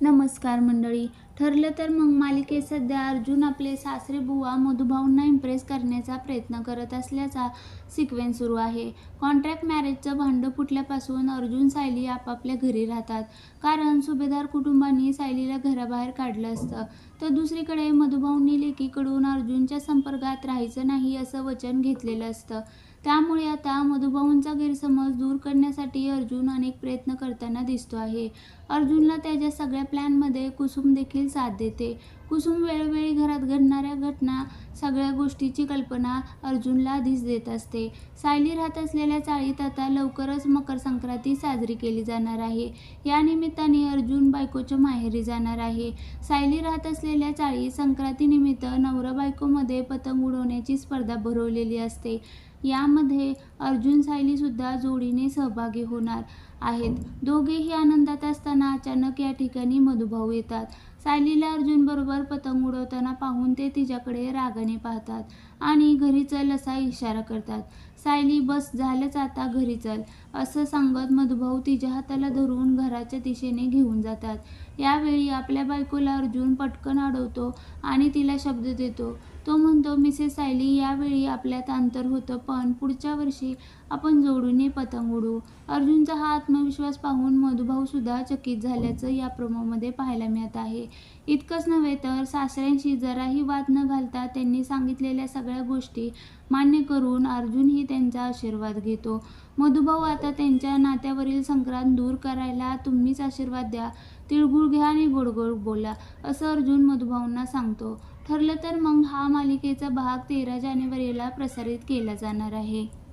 नमस्कार मंडळी. ठरलं तर मग मालिकेत सध्या अर्जुन आपले सासरे बुवा मधुभाऊंना इम्प्रेस करण्याचा प्रयत्न करत असल्याचा सिक्वेन्स सुरू आहे. कॉन्ट्रॅक्ट मॅरेजचं भांडं फुटल्यापासून अर्जुन सायली आपापल्या घरी राहतात. कारण सुभेदार कुटुंबांनी सायलीला घराबाहेर काढलं असतं. तर दुसरीकडे मधुभाऊंनी लेकीकडून अर्जुनच्या संपर्कात राहायचं नाही असं वचन घेतलेलं असतं. त्यामुळे आता मधुभाऊंचा गैरसमज दूर करण्यासाठी अर्जुन अनेक प्रयत्न करताना दिसतो आहे. अर्जुनला त्याच्या सगळ्या प्लॅनमध्ये कुसुम देखील साथ देते. कुसुम वेळोवेळी घरात घडणाऱ्या घटना सगळ्या गोष्टीची कल्पना अर्जुनला आधीच देत असते. सायली राहत असलेल्या चाळीत आता लवकरच मकर संक्रांती साजरी केली जाणार आहे. या निमित्ताने अर्जुन बायकोच्या माहेरी जाणार आहे. सायली राहत असलेल्या चाळी संक्रांतीनिमित्त नवरा बायकोमध्ये पतंग उडवण्याची स्पर्धा भरवलेली असते. यामध्ये अर्जुन सायलीसुद्धा जोडीने सहभागी होणार आहेत. दोघेही आनंदात असताना अचानक या ठिकाणी मधुभाऊ येतात. सायलीला अर्जुनबरोबर पतंग उडवताना पाहून ते तिच्याकडे रागाने पाहतात आणि घरी चल असा इशारा करतात. सायली बस झालंच आता घरी चल असं सांगत मधुभाऊ तिच्या हाताला धरून घराच्या दिशेने घेऊन जातात. यावेळी आपल्या बायकोला अर्जुन पटकन अडवतो आणि तिला शब्द देतो तो म्हणतो मिसेस सायली यावेळी आपल्यात अंतर होतं पण पुढच्या वर्षी आपण जोडूने पतंग उडू अर्जुनचा हा आत्मविश्वास पाहून मधुभाऊसुद्धा चकित झाल्याचं या प्रोमोमध्ये पाहायला मिळत आहे. इतकंच नव्हे तर सासऱ्यांशी जराही वाद न घालता त्यांनी सांगितलेल्या सगळ्या गोष्टी मान्य करून अर्जुनही त्यांचा आशीर्वाद घेतो. मधुभाऊ आता त्यांच्या नात्यावरील संक्रांत दूर करायला तुम्हीच आशीर्वाद द्या. तिळगुळ घ्या आणि गोडगोड बोला असं अर्जुन मधुभाऊंना सांगतो. ठरलं तर मग हा मालिकेचा भाग तेरा जानेवारीला प्रसारित केला जाणार आहे.